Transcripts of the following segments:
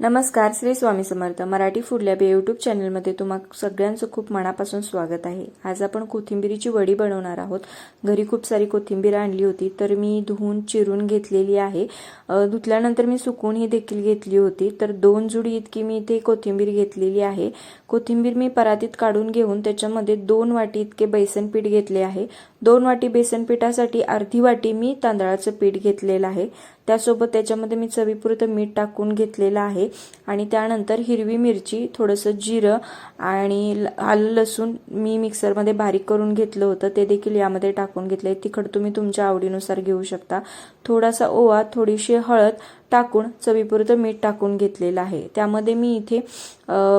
नमस्कार Shri Swami Samarth. Marathi food lab या YouTube चॅनलमध्ये तुम्हा सगळ्यांचं खूप मनापासून स्वागत आहे. आज आपण कोथिंबीरीची वडी बनवणार आहोत. घरी खूप सारी कोथिंबीर आणली होती तर मी धुवून चिरून घेतलेली आहे. धुतल्यानंतर मी सुकून ही देखील घेतली होती. तर दोन जुडी इतकी मी इथे कोथिंबीर घेतलेली आहे. कोथिंबीर मी परातीत काढून घेऊन त्याच्यामध्ये दोन वाटी इतके बेसन पीठ घेतले आहे. दोन वाटी बेसन पिठासाठी अर्धी वाटी मी तांदळाचं पीठ घेतलेलं आहे. त्यासोबत त्याच्यामध्ये मी चवीपुरतं मीठ टाकून घेतलेलं आहे. आणि त्यानंतर हिरवी मिरची थोडंसं जिरं आणि ल- आलं लसूण मी मिक्सरमध्ये बारीक करून घेतलं होतं. ते देखील यामध्ये टाकून घेतले तिखट तुम्ही तुमच्या आवडीनुसार घेऊ शकता. थोडासा ओवा थोडीशी हळद टाकून चवीपुरतं मीठ टाकून घेतलेलं आहे. त्यामध्ये मी इथे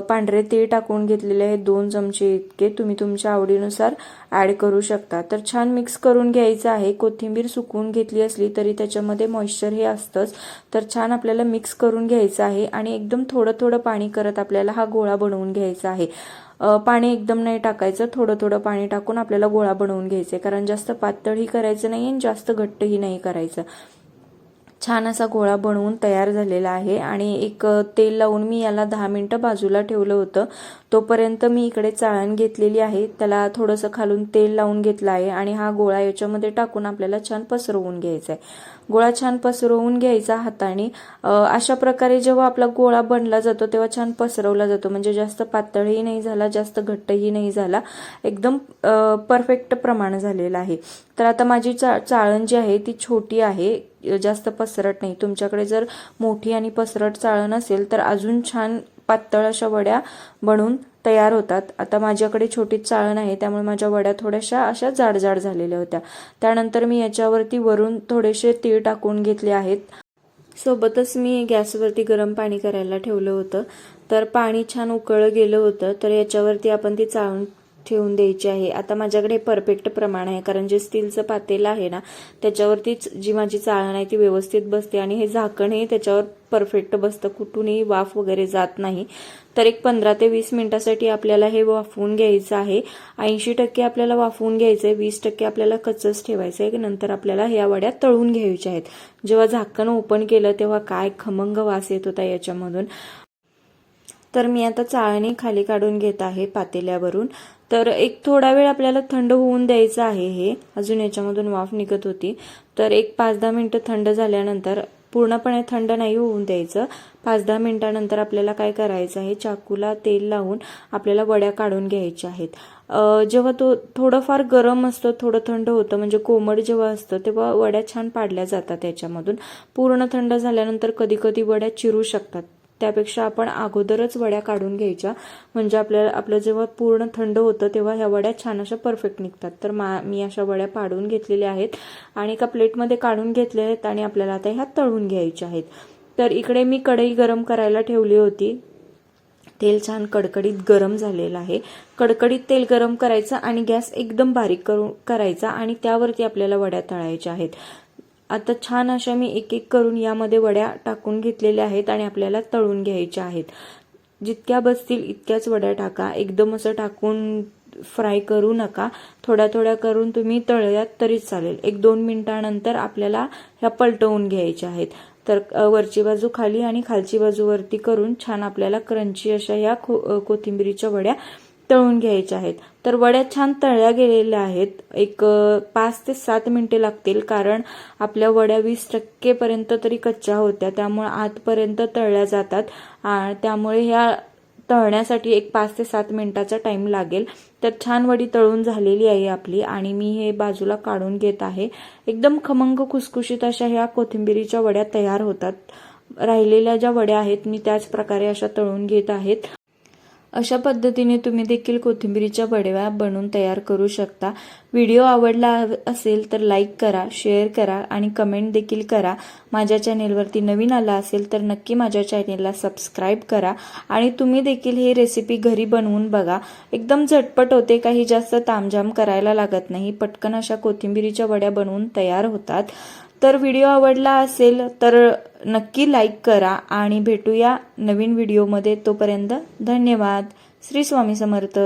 पांढरे तीळ टाकून घेतलेले आहे दोन चमचे इतके तुम्ही तुमच्या आवडीनुसार ॲड करू शकता. तर छान मिक्स करून घ्यायचं आहे. कोथिंबीर सुकवून घेतली असली तरी त्याच्यामध्ये मॉइश्चर हे असतंच. तर छान आपल्याला मिक्स करून घ्यायचं आहे आणि एकदम थोडं थोडं पाणी करत आपल्याला हा गोळा बनवून घ्यायचा आहे. पाणी एकदम नाही टाकायचं. थोडं थोडं पाणी टाकून आपल्याला गोळा बनवून घ्यायचं आहे कारण जास्त पातळही करायचं नाही आणि जास्त घट्टही नाही करायचं. छान असा गोळा बनवून तयार झालेला आहे आणि एक तेल लावून मी याला दहा मिनटं बाजूला ठेवलं होतं. तोपर्यंत मी इकडे चाळण घेतलेली आहे. त्याला थोडंसं खालून तेल लावून घेतलं आहे आणि हा गोळा याच्यामध्ये टाकून आपल्याला छान पसरवून घ्यायचा आहे. गोळा छान पसरवून घ्यायचा हाताने. अशा प्रकारे जेव्हा आपला गोळा बनला जातो तेव्हा छान पसरवला जातो. म्हणजे जास्त पातळही नाही झाला जास्त घट्टही नाही झाला. एकदम परफेक्ट प्रमाण झालेलं आहे. तर आता माझी चा चाळण जी आहे ती छोटी आहे. जास्त पसरट नाही. तुमच्याकडे जर मोठी आणि पसरट चाळण असेल तर अजून छान पातळ अशा वड्या बनून तयार होतात. आता माझ्याकडे छोटी चाळण आहे त्यामुळे माझ्या वड्या थोड्याशा अशा जाड जाड झालेल्या होत्या. त्यानंतर मी याच्यावरती वरून थोडेसे तीळ टाकून घेतले आहेत. सोबतच मी गॅसवरती गरम पाणी करायला ठेवलं होतं. तर पाणी छान उकळलं गेलं होतं तर याच्यावरती आपण ती चाळून ठेवून द्यायची आहे. आता माझ्याकडे परफेक्ट प्रमाण आहे कारण जे स्टीलचं पातेलं आहे ना त्याच्यावरतीच जी माझी चाळण आहे ती व्यवस्थित बसते आणि हे झाकणही त्याच्यावर परफेक्ट बसतं. कुठूनही वाफ वगैरे जात नाही. तर एक पंधरा ते वीस मिनिटासाठी आपल्याला हे वाफवून घ्यायचं आहे. ऐंशी टक्के आपल्याला वाफवून घ्यायचं आहे वीस टक्के आपल्याला कच्चच ठेवायचं आहे नंतर आपल्याला ह्या वड्या तळून घ्यायच्या आहेत. जेव्हा झाकण ओपन केलं तेव्हा काय खमंग वास येत होता याच्यामधून? तर मी आता चाळणी खाली काढून घेत आहे पातेल्यावरून. तर एक थोडा वेळ आपल्याला थंड होऊन द्यायचं आहे हे. अजून याच्यामधून वाफ निघत होती. तर एक पाच दहा मिनटं थंड झाल्यानंतर पूर्णपणे थंड नाही होऊन द्यायचं. पाच दहा मिनिटानंतर आपल्याला काय करायचं आहे? चाकूला तेल लावून आपल्याला वड्या काढून घ्यायच्या आहेत. जेव्हा तो थोडंफार गरम असतं थोडं थंड होतं म्हणजे कोमट जेव्हा असतं तेव्हा वड्या छान पाडल्या जातात त्याच्यामधून पूर्ण थंड झाल्यानंतर कधी कधी वड्या चिरू शकतात. त्यापेक्षा आपण अगोदरच वड्या काढून घ्यायच्या. म्हणजे आपल्याला आपलं जेव्हा पूर्ण थंड होतं तेव्हा ह्या वड्या छान अशा परफेक्ट निघतात. तर मा मी अशा वड्या पाडून घेतलेल्या आहेत आणि एका प्लेटमध्ये काढून घेतल्या आहेत आणि आपल्याला आता ह्या तळून घ्यायच्या आहेत. तर इकडे मी कढई गरम करायला ठेवली होती. तेल छान कडकडीत गरम झालेलं आहे. कडकडीत तेल गरम करायचं आणि गॅस एकदम बारीक करून करायचा आणि त्यावरती आपल्याला वड्या तळायच्या आहेत. आता छान अशा मी एक एक करून यामध्ये वड्या टाकून घेतलेल्या आहेत आणि आपल्याला तळून घ्यायच्या आहेत. जितक्या बसतील इतक्याच वड्या टाका. एकदम असं टाकून फ्राय करू नका. थोड्या थोड्या करून तुम्ही तळल्यात तरीच चालेल. एक दोन मिनिटानंतर आपल्याला ह्या पलटवून घ्यायच्या आहेत. तर वरची बाजू खाली आणि खालची बाजू वरती करून छान आपल्याला क्रंची अशा ह्या खो कोथिंबीरीच्या कोथिंबिरीच्या वड्या तळून घ्यायच्या आहेत. तर वड्या छान तळल्या गेलेल्या आहेत. एक पाच ते सात मिनिटे लागतील कारण आपल्या वड्या वीस टक्केपर्यंत तरी कच्च्या होत्या. त्यामुळे आतपर्यंत तळल्या जातात. आणि त्यामुळे ह्या तळण्यासाठी एक पाच ते सात मिनिटाचा टाइम लागेल. तर छान वडी तळून झालेली आहे आपली आणि मी हे बाजूला काढून घेत आहे. एकदम खमंग खुसखुशीत अशा ह्या कोथिंबिरीच्या वड्या तयार होतात. राहिलेल्या ज्या वड्या आहेत मी त्याच प्रकारे अशा तळून घेत आहेत. अशा पद्धतीने तुम्ही देखील कोथिंबिरीच्या वड्या बनवून तयार करू शकता. व्हिडिओ आवडला असेल तर लाईक करा शेअर करा आणि कमेंट देखील करा. माझ्या चॅनेलवरती नवीन आला असेल तर नक्की माझ्या चॅनेलला सबस्क्राईब करा आणि तुम्ही देखील ही रेसिपी घरी बनवून बघा. एकदम झटपट होते काही जास्त तामझाम करायला लागत नाही. पटकन अशा कोथिंबिरीच्या वड्या बनवून तयार होतात. तर व्हिडिओ आवडला असेल तर नक्की लाईक करा आणि भेटूया नवीन व्हिडिओमध्ये तोपर्यंत धन्यवाद. श्री स्वामी समर्थ.